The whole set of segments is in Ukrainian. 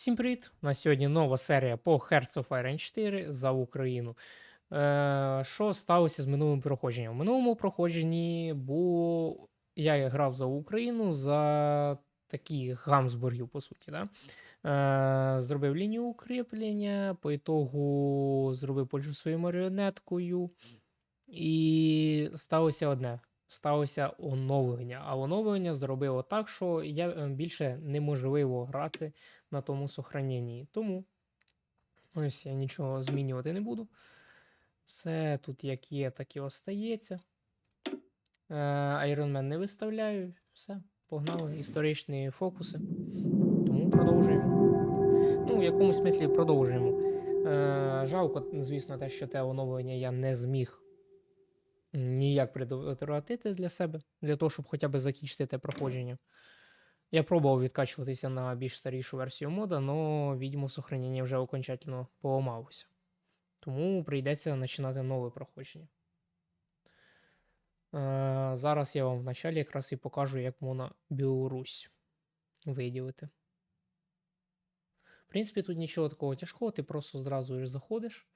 Всім привіт! У нас сьогодні нова серія по Hearts of Iron 4 за Україну. Е, що сталося з минулим проходженням? В минулому проходженні був... я грав за Україну за таких гамсбургів, по суті. Да? Е, зробив лінію укріплення, по ітогу зробив Польщу своєю маріонеткою. І сталося одне: сталося оновлення. А оновлення зробило так, що я е, більше неможливо грати на тому сохраненні. Тому ось я нічого змінювати не буду. Все тут як є, так і остається. Е, Iron Man не виставляю. Все, погнали. Історичні фокуси. Тому продовжуємо. Ну, в якомусь смислі продовжуємо. Е, жалко, звісно, те, що те оновлення я не зміг ніяк предотвратити для себе, для того, щоб хоча б закінчити те проходження. Я пробував відкачуватися на більш старішу версію мода, але, відьмо, сохранення вже окончательно поламалося. Тому прийдеться починати нове проходження. Е, зараз я вам вначалі якраз і покажу, як можна Білорусь виділити. В принципі, тут нічого такого тяжкого, ти просто зразу ж заходиш,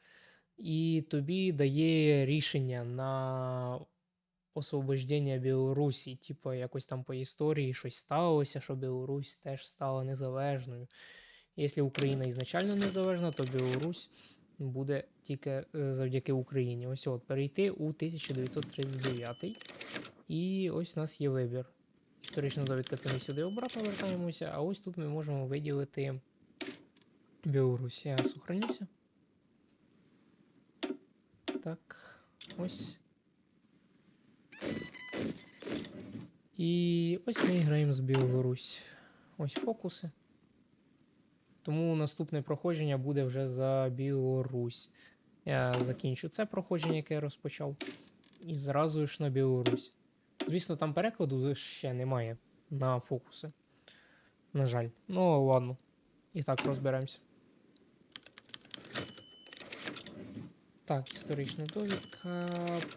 і тобі дає рішення на освобождення Білорусі. Типу, якось там по історії щось сталося, що Білорусь теж стала незалежною. Якщо Україна ізначально незалежна, то Білорусь буде тільки е, завдяки Україні. Ось от перейти у 1939. І ось у нас є вибір. Історична довідка це ми сюди обратно вертаємося, а ось тут ми можемо виділити Білорусь. Я сохранюся. Так, ось. І ось ми граємо з Білорусь. Ось фокуси. Тому наступне проходження буде вже за Білорусь. Я закінчу це проходження, яке я розпочав. І зразу ж на Білорусь. Звісно, там перекладу ще немає на фокуси. На жаль. Ну, ладно. І так розберемося. Так, історична довідка.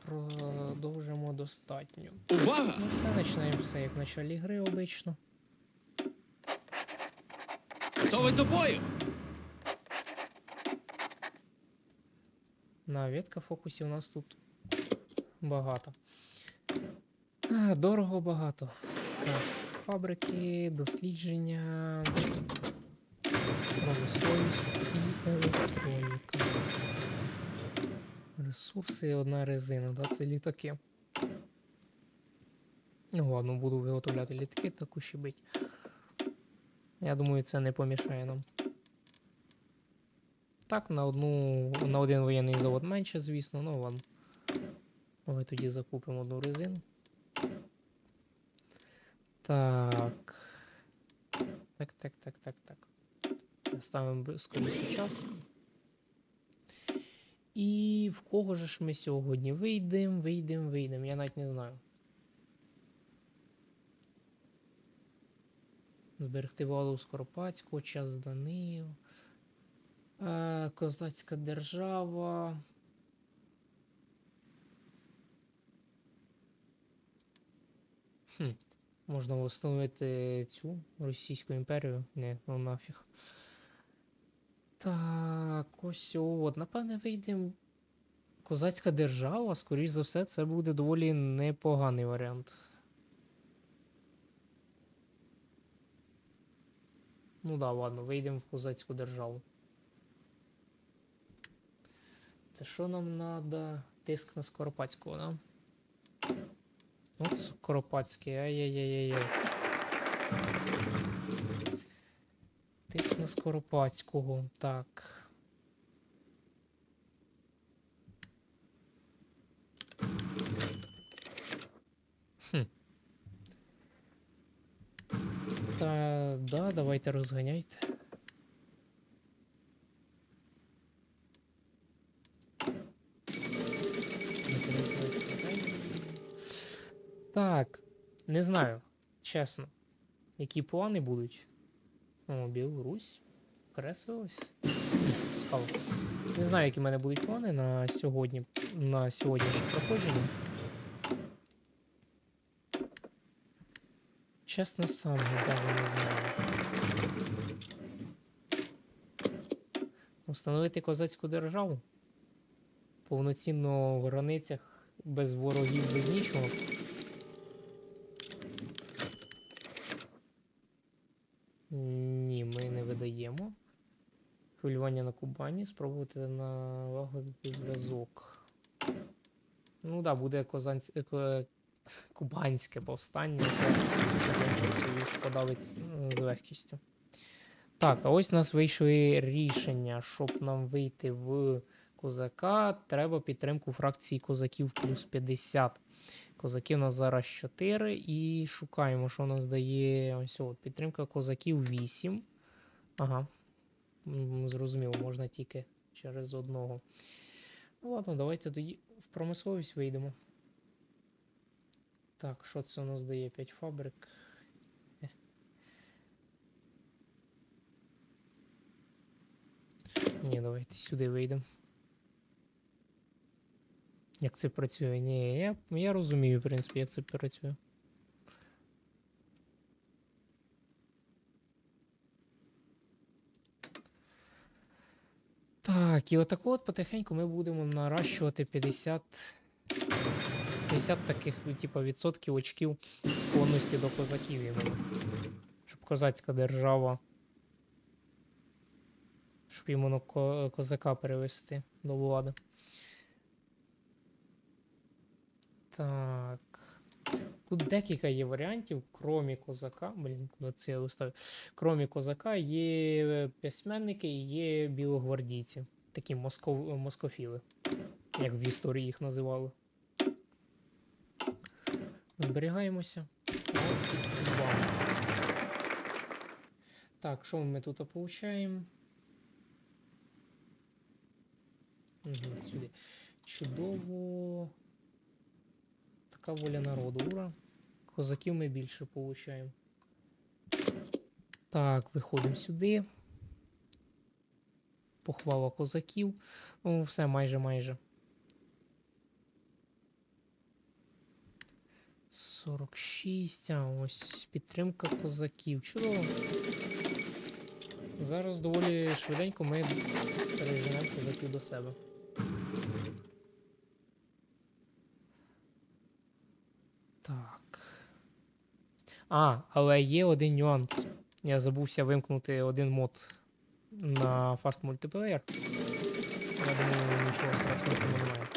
Продовжимо достатньо. Увага! Ну все, починаємо все як в началі гри обично. Готовий до бою! На ветка фокусів у нас тут багато. А, дорого багато. Так, фабрики, дослідження, промисловість і електроніка. Ресурси і одна резина, да, це літаки. Ну ладно, буду виготовляти літаки, таку ще бить. Я думаю, це не помішає нам. Так, на одну. На один воєнний завод менше, звісно, ну ладно. Давай тоді закупимо одну резину. Так. Так, так, так, так, так. Ставимо скоріше час. І в кого же ж ми сьогодні вийдемо, вийдемо, вийдемо. Я навіть не знаю. Зберегти валу Скоропадського, час Данил. Е, Козацька держава. Хм. Можна встановити цю Російську імперію. Не, ну нафіг. Так, ось от. Напевне, вийдемо. Козацька держава, скоріш за все, це буде доволі непоганий варіант. Ну да, ладно, вийдемо в козацьку державу. Це що нам треба? Тиск на Скоропадського, да? От Скоропадський, ай-яй-яй-яй. Тиск на Скоропадського. Так. Та да, давайте розганяйте. Так, не знаю, чесно, які плани будуть. О, Білорусь. Кресилось. Цікаво. Не знаю, які в мене будуть плани на сьогодні, на сьогоднішнє проходження. Чесно, сам гадаю, не знаю. Установити козацьку державу. Повноцінно в границях, без ворогів, без нічого. Ні, видаємо. Хвилювання на Кубані, спробувати налагодити зв'язок. Ну так, да, буде козанць... е, кубанське повстання, подавить з легкістю. Так, а ось у нас вийшли рішення. Щоб нам вийти в козака, треба підтримку фракції козаків плюс 50. Козаків у нас зараз 4 і шукаємо, що у нас дає ось от, підтримка козаків 8. Ага. Зрозуміло, можна тільки через одного. Ну ладно, давайте тоді в промисловість вийдемо. Так, що це у нас дає? 5 фабрик. Ні, давайте сюди вийдемо. Як це працює? Ні, я, я розумію, в принципі, як це працює. Так, і отако от потихеньку ми будемо наращувати 50, 50 таких, ну, типа, відсотків очків склонності до козаків. Щоб козацька держава. Щоб ко- козака перевести до влади. Так. Тут декілька є варіантів, кромі козака. Блін, куди це я виставив? Козака є письменники і є білогвардійці. Такі москов... москофіли, як в історії їх називали. Зберігаємося. Бам. Так, що ми тут? Угу, сюди. Чудово. Така воля народу, ура. Козаків ми більше получаємо. Так, виходимо сюди. Похвала козаків. Ну, все, майже, майже. 46, а ось підтримка козаків. Чудово. Зараз доволі швиденько ми переженемо козаків до себе. Так. А, але є один нюанс. Я забувся вимкнути один мод на Fast Multiplayer. Я думаю, нічого страшного в цьому немає.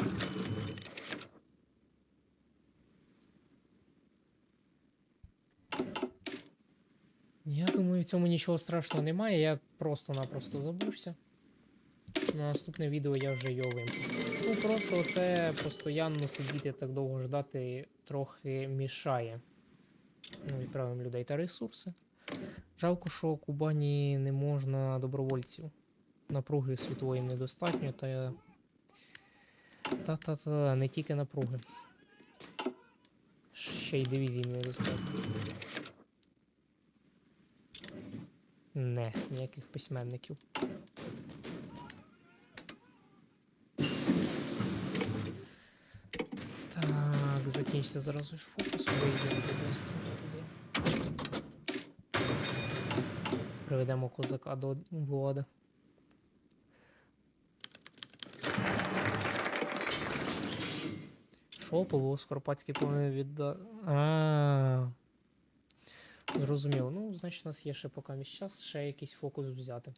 Я думаю, в цьому нічого страшного немає, я просто-напросто забувся. На наступне відео я вже його вимкну. Ну просто це постійно сидіти так довго ждати трохи мішає. Ну, відправимо людей та ресурси. Жалко, що Кубані не можна добровольців. Напруги світової недостатньо, та. Та-та-та, не тільки напруги. Ще й дивізій недостатньо. Не, ніяких письменників. Так, закінчиться зараз фокус, вийдемо туди. Приведемо козака до влади. Що Павло Скоропадський повинен віддати? А. Зрозуміло. Ну, значить, у нас є ще поки місь час, ще якийсь фокус взяти.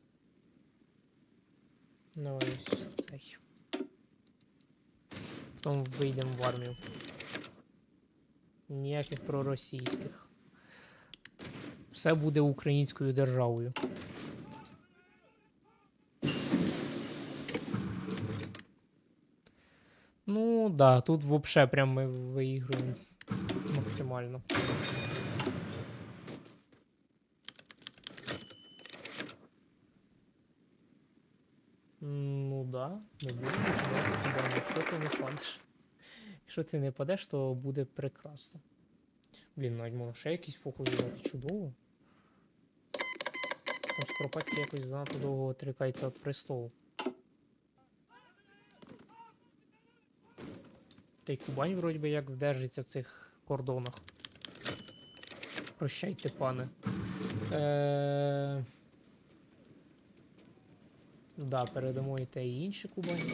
Давай ось цей. Потім вийдемо в армію. Ніяких проросійських. Все буде українською державою. Ну, да, тут вообще прям ми виігруємо максимально. Ну да, не буде якщо ти не падеш. Якщо ти не падеш, то буде прекрасно. Блін, навіть можна ще якийсь фокус. Чудово. Там Скоропадський якось занадто довго отрікається від престолу. Та й Кубань вроді би як вдержиться в цих кордонах. Прощайте, пане. Е... Да, передамо і те і інші Кубані.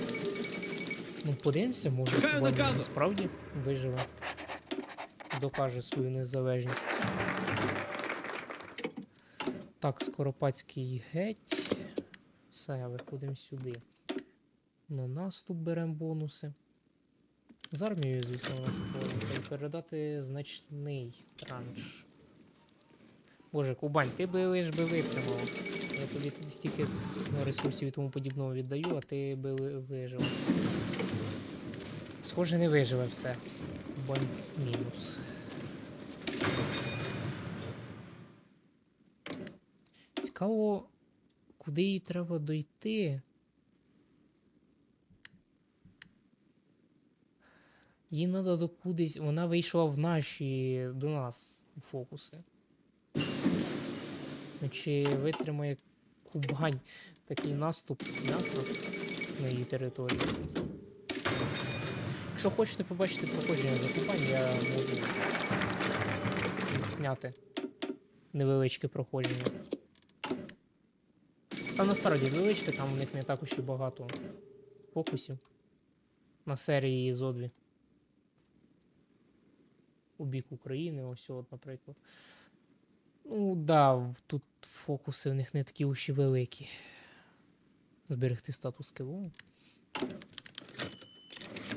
Ну, подивимося, може Кубань насправді виживе. Докаже свою незалежність. Так, Скоропадський геть. Все, виходимо сюди. На наступ беремо бонуси. З армією, звісно, у нас виходить. Передати значний транш. Боже, Кубань, ти би лиш би витримав. Я тобі стільки ресурсів і тому подібного віддаю, а ти би вижив. Схоже, не виживе все. Кубань мінус. Цікаво, куди їй треба дойти. Їй треба до кудись. Вона вийшла в наші до нас фокуси. Чи витримає Кубань такий наступ м'яса на її території? Якщо хочете побачити проходження за Кубань, я можу зняти невеличке проходження. Там насправді невеличке, там у них не так уж і багато фокусів на серії зо. У бік України, ось от, наприклад. Ну, да, тут фокуси в них не такі уж і великі. Зберегти статус КВО.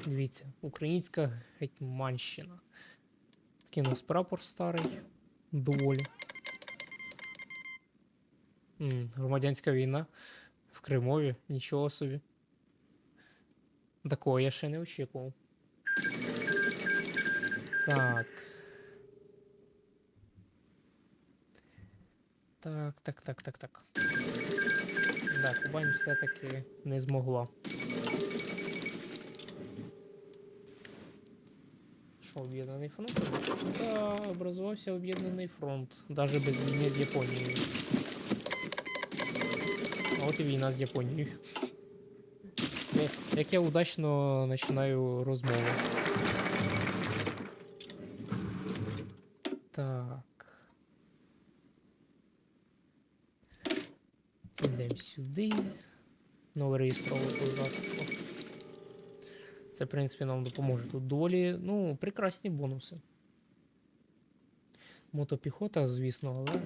Дивіться, українська гетьманщина. Такий у нас прапор старий, доволі. М, громадянська війна в Кримові, нічого собі. Такого я ще не очікував. Так. Так, так, так, так, так. Да, Кубань все-таки не змогла. Що, об'єднаний фронт? Да, образувався об'єднаний фронт. Даже без війни з Японією. А от і війна з Японією. Як, як я удачно починаю розмову. Так. Йдемо сюди. Нове реєстрове козацтво. Це, в принципі, нам допоможе. Тут доволі, ну, прекрасні бонуси. Мотопіхота, звісно, але.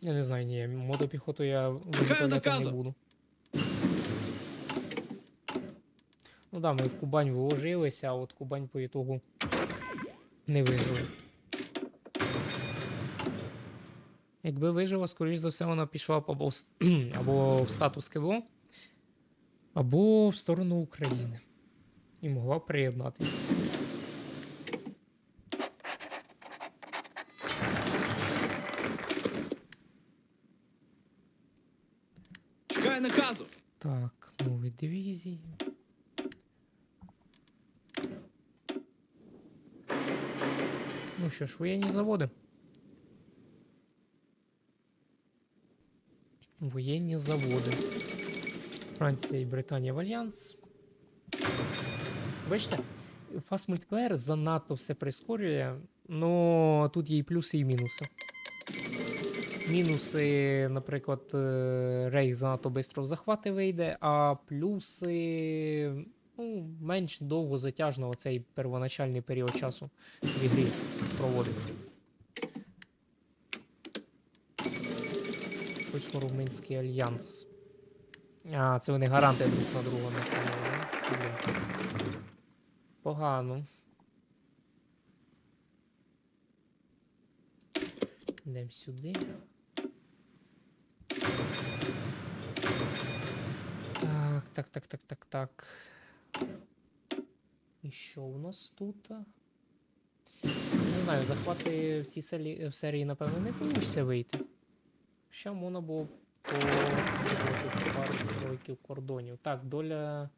Я не знаю, ні, мотопіхоту я виготовляти не буду. Ну да, ми в Кубань вложилися, а от Кубань по ітогу не вижила. Якби вижила, скоріш за все, вона пішла б або в, або в статус КВО, або в сторону України. І могла приєднатися. Чекаю наказу. Так, нові дивізії. Ну що ж, воєнні заводи. Воєнні заводи. Франція і Британія в альянс. Бачите, Fast Multiplayer занадто все прискорює, но тут є і плюси, і мінуси. Мінуси, наприклад, е, рейх занадто швидко в захвати вийде, а плюси ну, менш довго затяжно цей первоначальний період часу в ігрі проводиться. Польсько-румунський альянс. А, це вони гаранти друг на друга. Блін. Погано. Йдемо сюди. Так, так, так, так, так, так. І що у нас тут? Не знаю, захвати в цій серії, в серії напевно, не вийде вийти. Ще можна було по пару тройків кордонів. Так, доля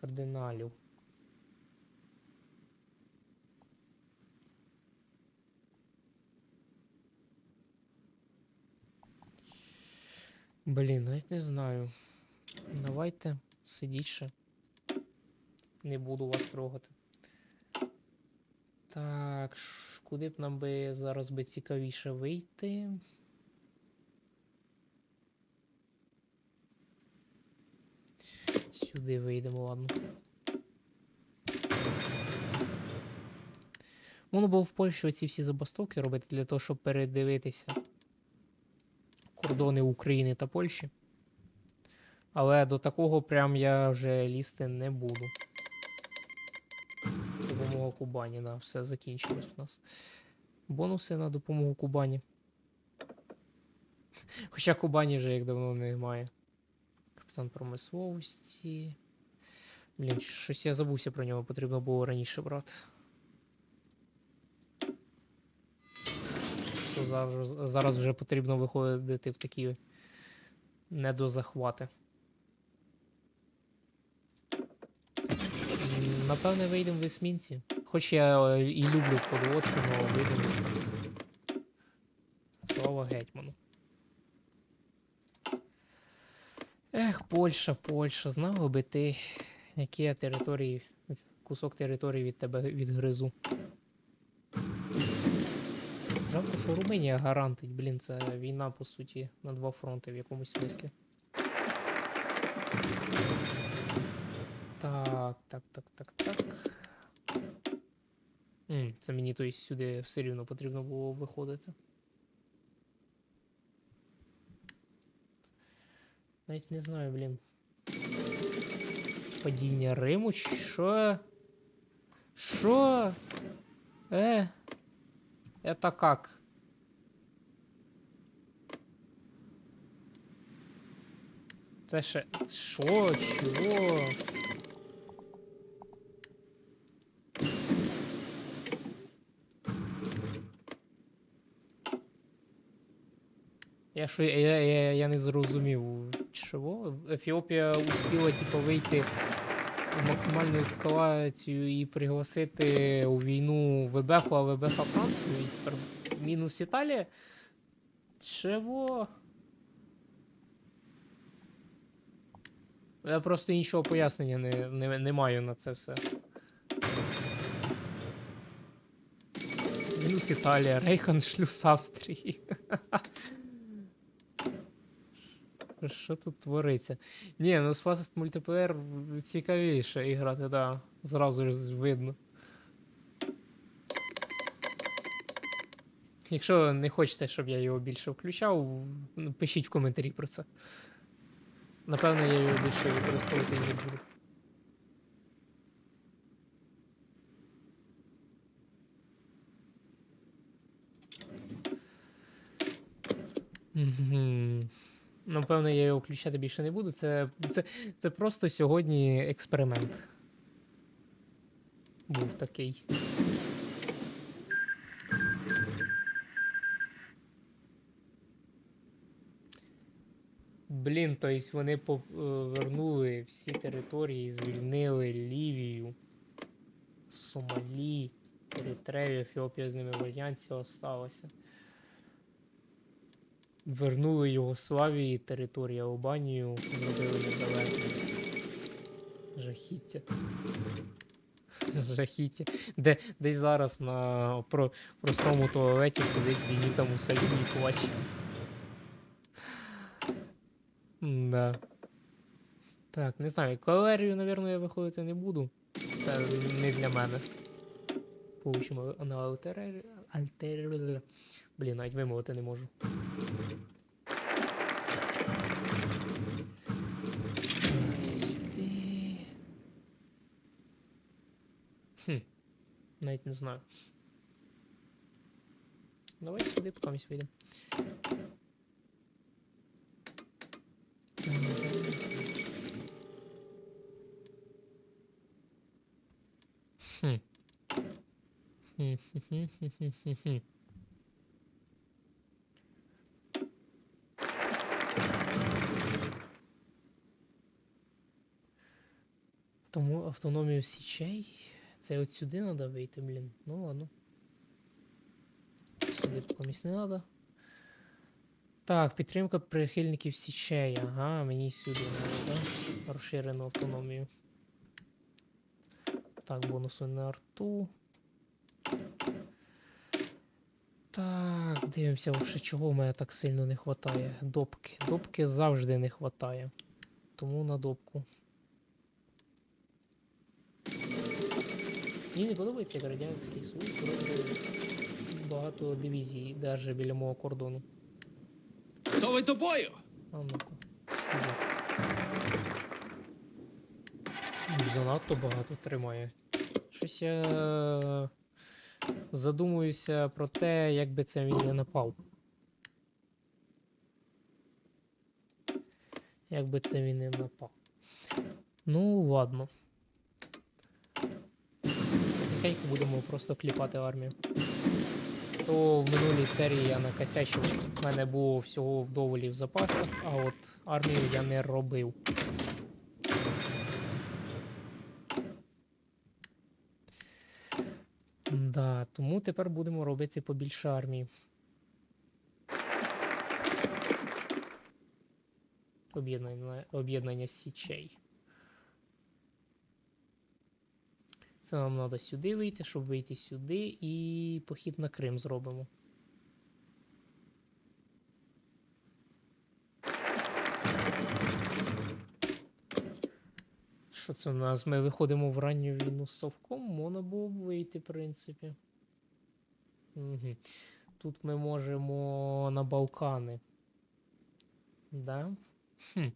кардиналів. Блін, навіть не знаю. Давайте сидіть ще. Не буду вас трогати. Так, куди б нам би зараз би цікавіше вийти? сюди вийдемо, ладно. Воно було в Польщі оці всі забастовки робити для того, щоб передивитися кордони України та Польщі. Але до такого прям я вже лізти не буду. Кубані, на все закінчилось у нас. Бонуси на допомогу Кубані. Хоча Кубані вже як давно немає. Капітан промисловості. Блін, щось я забувся про нього, потрібно було раніше брати. То зараз, зараз вже потрібно виходити в такі недозахвати. Напевне, вийдемо в есмінці. Хоч я е, і люблю подводку, але вийдемо в есмінці. Слава гетьману. Ех, Польща, Польща, знала би ти, які я території, кусок території від тебе відгризу. Жалко, що Румунія гарантить, блін, це війна, по суті, на два фронти в якомусь смислі. Так, так, так, так, так. М, це мені то есть, сюди все рівно потрібно було виходити. Навіть не знаю, блін. Падіння Риму? чи Що? Що? Е? Это как? Це ще. Що? Чого? Я що, я, я, я, не зрозумів. Чого? Ефіопія успіла, типу, вийти в максимальну ескалацію і пригласити у війну Вебеху, а Вебеха Францію, і тепер мінус Італія. Чого? Я просто іншого пояснення не, не, не маю на це все. Мінус Італія, Рейхан шлюз Австрії. Що тут твориться? Ні, ну з Fast мультиплеєр цікавіше грати, да. Зразу ж видно. Якщо не хочете, щоб я його більше включав, ну, пишіть в коментарі про це. Напевно, я його більше використовувати не буду. Мгм. Напевно, я його включати більше не буду. Це, це, це просто сьогодні експеримент. Був такий. Блін, то есть вони повернули всі території, звільнили Лівію, Сомалі, Еритрею, Ефіопія з ними в альянсі осталася. Вернули Югославії території Албанію, зробили незалежною. Жахіття. Жахіття. Де, десь зараз на про, простому туалеті сидить Беніта Муссоліні і плаче. Да. Так, не знаю, кавалерію, напевно, я виходити не буду. Це не для мене. Получимо на альтер... Блін, навіть вимовити не можу. Навіть не знаю. Давай сюди, поки ми вийдемо. Хм. Хм-хм-хм-хм-хм-хм. Тому автономію січей. Це от сюди треба вийти, блін. Ну ладно. Сюди комусь не треба. Так, підтримка прихильників січей. Ага, мені сюди треба? Розширену автономію. Так, бонуси на арту. Так, дивимося, ще чого в мене так сильно не вистачає. Допки. Допки завжди не вистачає. Тому на допку. Мені не подобається, як Радянський Союз робить багато дивізій, навіть біля мого кордону. Готовий до бою! А ну-ка. Ну, Занадто багато тримає. Щось я е, задумуюся про те, як би це він не напав. Як би це він не напав. Ну, ладно. Тихенько будемо просто кліпати армію. То в минулій серії я накосячив. У мене було всього вдоволі в запасах, а от армію я не робив. Да, тому тепер будемо робити побільше армії. Об'єднання, об'єднання січей. Це нам треба сюди вийти, щоб вийти сюди, і похід на Крим зробимо. Що це у нас? Ми виходимо в ранню війну з Совком, можна було б вийти, в принципі. Угу. Тут ми можемо на Балкани. Да? Хм.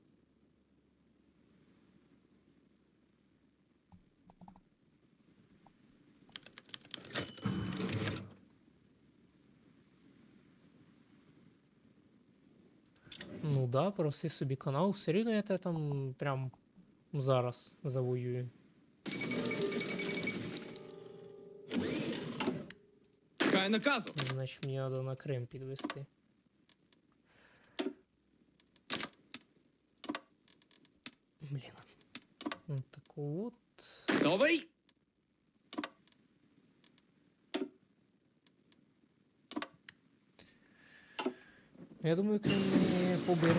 Ну да, проси собі канал, все рівно я те там прям зараз завоюю. Чекаю наказу! Значить мені треба на Крим підвести. Блін. Ну, так от. Готовий? Я думаю, Крим не.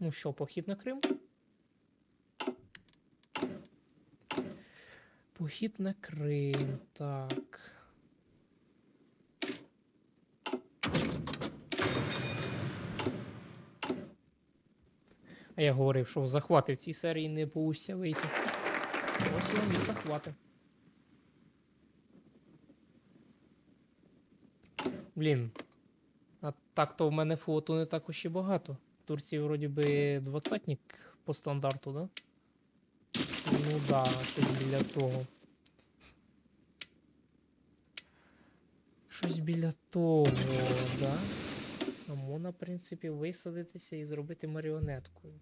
Ну що, похід на Крим? Похід на Крим, так. А я говорив, що в захвати в цій серії не получиться вийти. Ось вам і захвати. Блін. А так-то в мене флоту не так уж і багато. В Турції вроді би двадцятник по стандарту, да? Ну да, щось біля того. Щось біля того, да? А можна, в принципі, висадитися і зробити маріонеткою.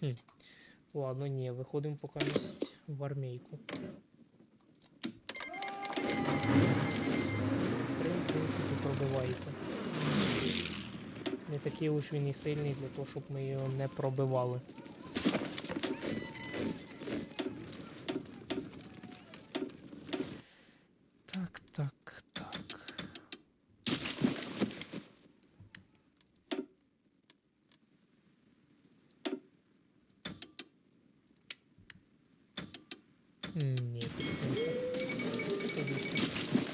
Хм. Ладно, ні, виходимо поки в армійку. Крим, в принципі, пробивається. Не такий уж він і сильний для того, щоб ми його не пробивали. Так, так, так. Ні.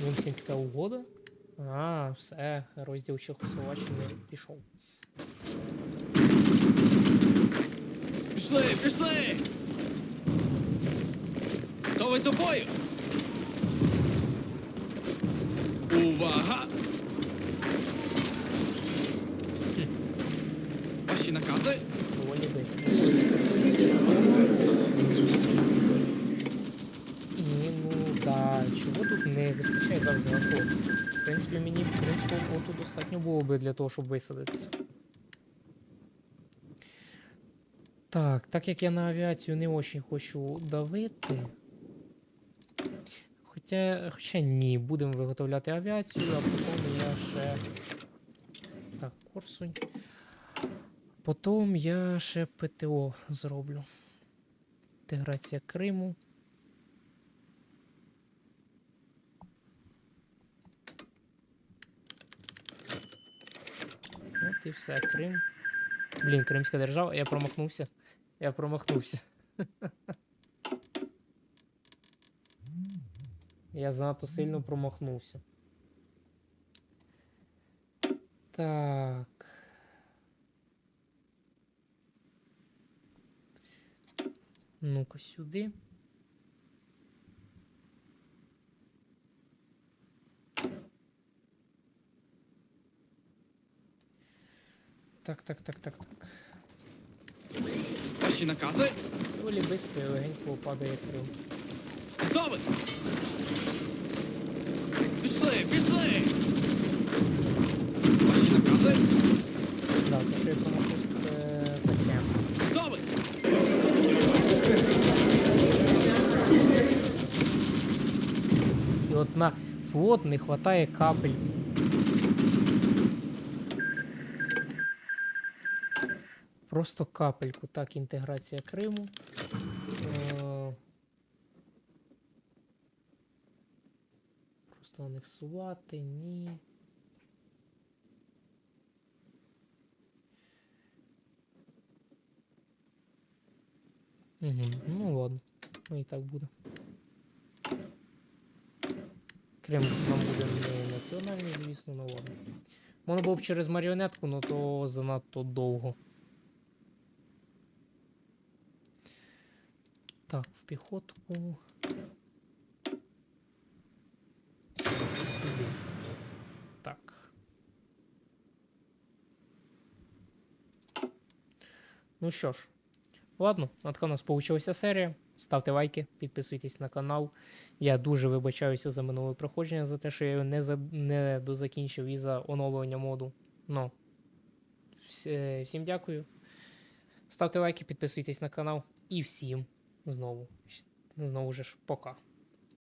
Мюнхенська угода? А, все, розділ Чехословаччини пішов. Пішли, пішли! Готовий до бою! Увага! Ваші накази? Доволі быстро. І ну да, чого тут не вистачає завжди на? В принципі, мені в Кримського флоту достатньо було би для того, щоб висадитися. Так, так як я на авіацію не очень хочу давити. Хоча, хоча ні, будемо виготовляти авіацію, а потім я ще. Так, Корсунь. Потім я ще ПТО зроблю. Інтеграція Криму. і все. Крим. Блін, Кримська держава. Я промахнувся. Я промахнувся. Я занадто сильно промахнувся. Так. Ну-ка сюди. Так, так, так, так, так. Ваші накази? Доволі бистро і легенько падає Крим. Готовий! Пішли, пішли! Ваші накази? Так, що я промахнувся, це таке. Готовий! І от на флот не вистачає капель. Просто капельку. Так, інтеграція Криму. Е, Просто анексувати, ні. Угу, ну ладно. Ну і так буде. Крим нам буде не національний, звісно, ну ладно. Можна було б через маріонетку, але то занадто довго. Так, в піхотку. Сюди. Так. Ну що ж, ладно, от така у нас получилася серія. Ставте лайки, підписуйтесь на канал. Я дуже вибачаюся за минуле проходження, за те, що я його не, за... не дозакінчив і за оновлення моду. Ну, вс- всім дякую. Ставте лайки, підписуйтесь на канал. І всім знову. Знову ж пока.